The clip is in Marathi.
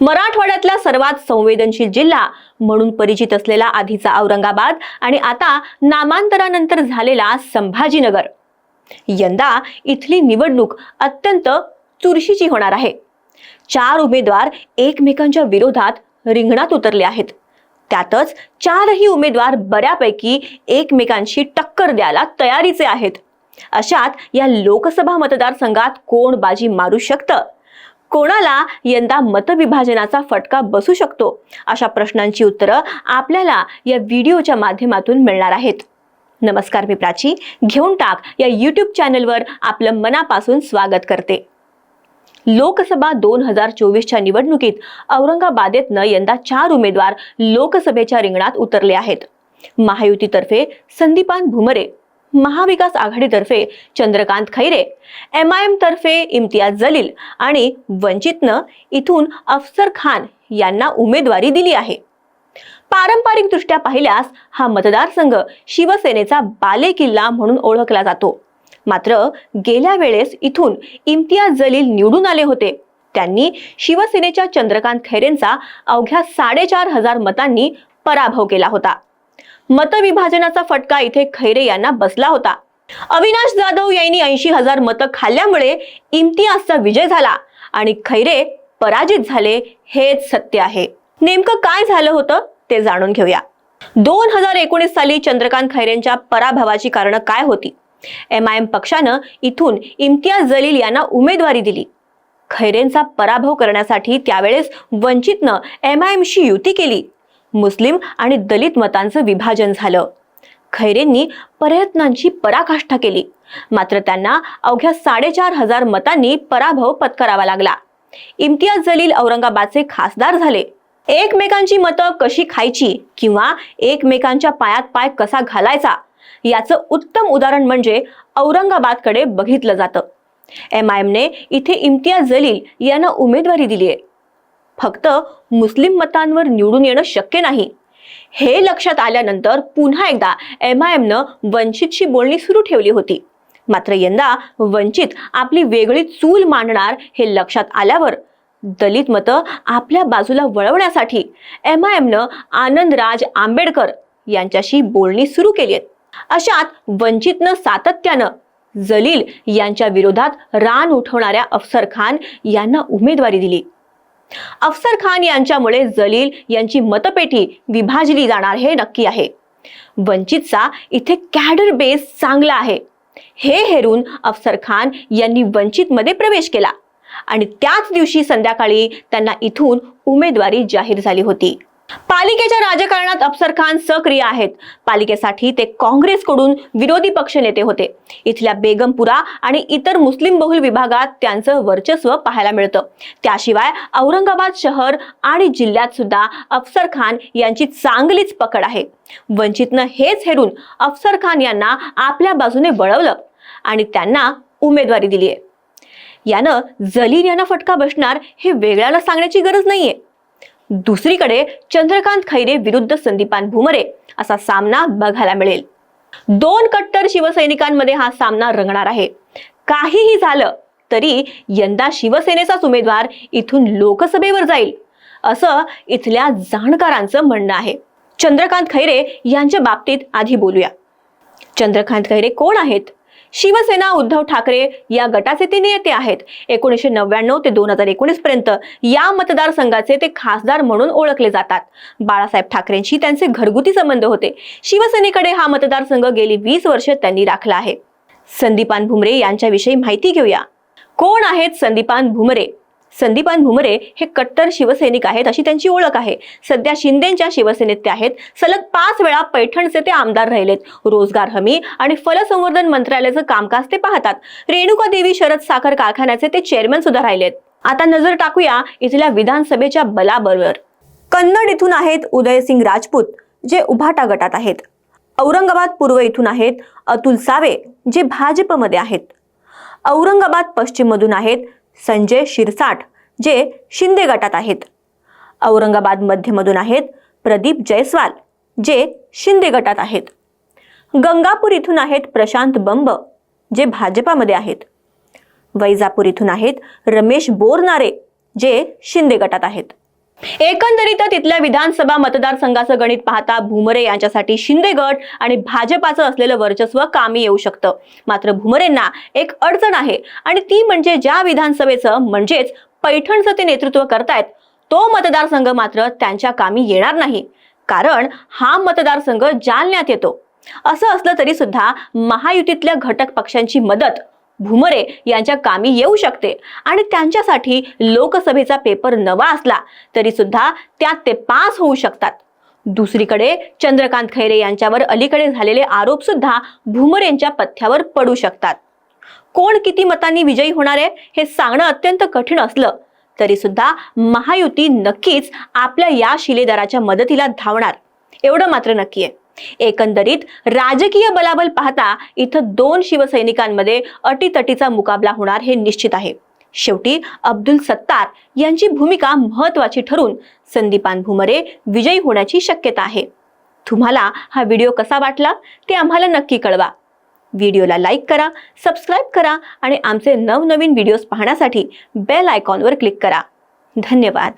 मराठवाड्यातला सर्वात संवेदनशील जिल्हा म्हणून परिचित असलेला आधीचा औरंगाबाद आणि आता नामांतरानंतर झालेला संभाजीनगर. यंदा इथली निवडणूक अत्यंत चुरशीची होणार आहे. चार उमेदवार एकमेकांच्या विरोधात रिंगणात उतरले आहेत. त्यातच चारही उमेदवार बऱ्यापैकी एकमेकांशी टक्कर द्यायला तयारीचे आहेत. अशात या लोकसभा मतदारसंघात कोण बाजी मारू शकतं? कोणाला यंदा मतविभाजनाचा फटका बसू शकतो? अशा प्रश्नांची उत्तरं आपल्याला या व्हिडिओच्या माध्यमातून मिळणार आहेत. नमस्कार मी प्राची. घेऊन टाक या यूट्यूब चॅनलवर आपलं मनापासून स्वागत करते. लोकसभा दोन हजार चोवीसच्या निवडणुकीत औरंगाबादेतनं यंदा चार उमेदवार लोकसभेच्या रिंगणात उतरले आहेत. महायुतीतर्फे संदीपान भुमरे महाविकास आघाडीतर्फे Chandrakant Khaire M I M तर्फे इम्तियाज जलील आणि वंचितनं इथून अफसर खान यांना उमेदवारी दिली आहे. पारंपरिकदृष्ट्या पाहिल्यास हा मतदारसंघ शिवसेनेचा बालेकिल्ला म्हणून ओळखला जातो. मात्र गेल्या वेळेस इथून इम्तियाज जलील निवडून आले होते. त्यांनी शिवसेनेच्या चंद्रकांत खैरेंचा अवघ्या साडेचार हजार मतांनी पराभव केला होता. मतविभाजनाचा फटका इथे खैरे यांना बसला होता. अविनाश जाधव यांनी ऐंशी हजार मतं खाल्ल्यामुळे इम्तियाजचा विजय झाला आणि खैरे पराजित झाले हेच सत्य आहे. नेमकं काय झालं होतं ते जाणून घेऊया. दोन हजार एकोणीस साली चंद्रकांत खैरेंच्या पराभवाची कारणं काय होती? एम आय एम पक्षानं इथून इम्तियाज जलील यांना उमेदवारी दिली. खैरेंचा पराभव करण्यासाठी त्यावेळेस वंचितनं एम आय एमशी युती केली. मुस्लिम आणि दलित मतांचं विभाजन झालं. खैरेंनी प्रयत्नांची पराकाष्ठा केली. मात्र त्यांना अवघ्या साडेचार हजार मतांनी पराभव पत्करावा लागला. इम्तियाज जलील औरंगाबादचे खासदार झाले. एकमेकांची मतं कशी खायची किंवा एकमेकांच्या पायात पाय कसा घालायचा याचं उत्तम उदाहरण म्हणजे औरंगाबादकडे बघितलं जातं. एम आय एमने इथे इम्तियाज जलील यांना उमेदवारी दिली आहे फक्त मुस्लिम मतांवर निवडून येणं शक्य नाही. हे लक्षात आल्यानंतर पुन्हा एकदा एम आय एमनं वंचितशी बोलणी सुरू ठेवली होती. मात्र यंदा वंचित आपली वेगळी चूल मांडणार हे लक्षात आल्यावर दलित मतं आपल्या बाजूला वळवण्यासाठी एम आय एमनं आनंदराज आंबेडकर यांच्याशी बोलणी सुरू केली. आहेत अशात वंचितनं सातत्यानं जलील यांच्या विरोधात रान उठवणाऱ्या अफसर खान यांना उमेदवारी दिली. अफसर खान यांच्यामुळे जलील यांची मतपेटी विभाजली जाणार हे नक्की आहे. वंचितचा इथे कॅडर बेस चांगला आहे. हे हेरून अफसर खान यांनी वंचितमध्ये प्रवेश केला आणि त्याच दिवशी संध्याकाळी त्यांना इथून उमेदवारी जाहीर झाली होती. पालिकेच्या राजकारणात अफसर खान सक्रिय आहेत. पालिकेसाठी ते काँग्रेसकडून विरोधी पक्ष नेते होते. इथल्या बेगमपुरा आणि इतर मुस्लिम बहुल विभागात त्यांचं वर्चस्व पाहायला मिळतं. त्याशिवाय औरंगाबाद शहर आणि जिल्ह्यात सुद्धा अफसर खान यांची चांगलीच पकड आहे. वंचितनं हेच हेरून अफसर खान यांना आपल्या बाजूने वळवलं आणि त्यांना उमेदवारी दिली आहे यानं जलील यांना फटका बसणार हे वेगळ्याला सांगण्याची गरज नाहीये. दुसरीकडे चंद्रकांत खैरे विरुद्ध संदीपान भुमरे असा सामना बघायला मिळेल. दोन कट्टर शिवसैनिकांमध्ये हा सामना रंगणार आहे. काहीही झालं तरी यंदा शिवसेनेचाच उमेदवार इथून लोकसभेवर जाईल असं इथल्या जाणकारांचं म्हणणं आहे. चंद्रकांत खैरे यांच्या बाबतीत आधी बोलूया. चंद्रकांत खैरे कोण आहेत? शिवसेना उद्धव ठाकरे या गटाचे ते नेते आहेत. एकोणीसशे नव्याण्णव ते दोन हजार एकोणीस पर्यंत या मतदारसंघाचे ते खासदार म्हणून ओळखले जातात. बाळासाहेब ठाकरेंशी त्यांचे घरगुती संबंध होते. शिवसेनेकडे हा मतदारसंघ गेली वीस वर्ष त्यांनी राखला आहे. संदीपान भुमरे यांच्याविषयी माहिती घेऊया. कोण आहेत संदीपान भुमरे? संदीपान भुमरे हे कट्टर शिवसैनिक आहेत अशी त्यांची ओळख आहे. सध्या शिंदेच्या शिवसेनेत ते आहेत. सलग पाच वेळा पैठणचे ते आमदार राहिलेत. रोजगार हमी आणि फलसंवर्धन मंत्रालयाचं कामकाज ते पाहतात. रेणुका देवी शरद साखर कारखान्याचे ते चेअरमन सुद्धा राहिलेत. आता नजर टाकूया इथल्या विधानसभेच्या बलाबरोबर कन्नड इथून आहेत उदयसिंग राजपूत जे उभाटा गटात आहेत. औरंगाबाद पूर्व इथून आहेत अतुल सावे जे भाजपमध्ये आहेत. औरंगाबाद पश्चिममधून आहेत संजय शिरसाट जे शिंदे गटात आहेत. औरंगाबाद मध्यमधून आहेत प्रदीप जयस्वाल जे शिंदे गटात आहेत. गंगापूर इथून आहेत प्रशांत बंब जे भाजपामध्ये आहेत. वैजापूर इथून आहेत रमेश बोरनारे जे शिंदे गटात आहेत. एकंदरीत तिथल्या विधानसभा मतदारसंघाचं गणित पाहता भुमरे यांच्यासाठी शिंदे गट आणि भाजपाचं असलेलं वर्चस्व कामी येऊ शकतं. मात्र भुमरेंना एक अडचण आहे आणि ती म्हणजे ज्या विधानसभेचं म्हणजेच पैठणचं ते नेतृत्व करतायत तो मतदारसंघ मात्र त्यांच्या कामी येणार नाही. कारण हा मतदारसंघ जालन्यात येतो. असं असलं तरी सुद्धा महायुतीतल्या घटक पक्षांची मदत भुमरे यांच्या कामी येऊ शकते. आणि त्यांच्यासाठी लोकसभेचा पेपर नवा असला तरी सुद्धा त्यात ते पास होऊ शकतात. दुसरीकडे चंद्रकांत खैरे यांच्यावर अलीकडे झालेले आरोप सुद्धा भुमरेंच्या पथ्यावर पडू शकतात. कोण किती मतांनी विजयी होणार आहे हे सांगणं अत्यंत कठीण असलं तरी सुद्धा महायुती नक्कीच आपल्या या शिलेदाराच्या मदतीला धावणार. एवढं मात्र नक्की आहे. एकंदरीत राजकीय बलाबल पाहता इथं दोन शिवसैनिकांमध्ये अटीतटीचा मुकाबला होणार हे निश्चित आहे. शेवटी अब्दुल सत्तार यांची भूमिका महत्वाची ठरून संदीपान भुमरे विजयी होण्याची शक्यता आहे. तुम्हाला हा व्हिडिओ कसा वाटला ते आम्हाला नक्की कळवा. व्हिडिओला लाईक करा सबस्क्राईब करा आणि आमचे नवनवीन व्हिडिओज पाहण्यासाठी बेल आयकॉनवर क्लिक करा. धन्यवाद.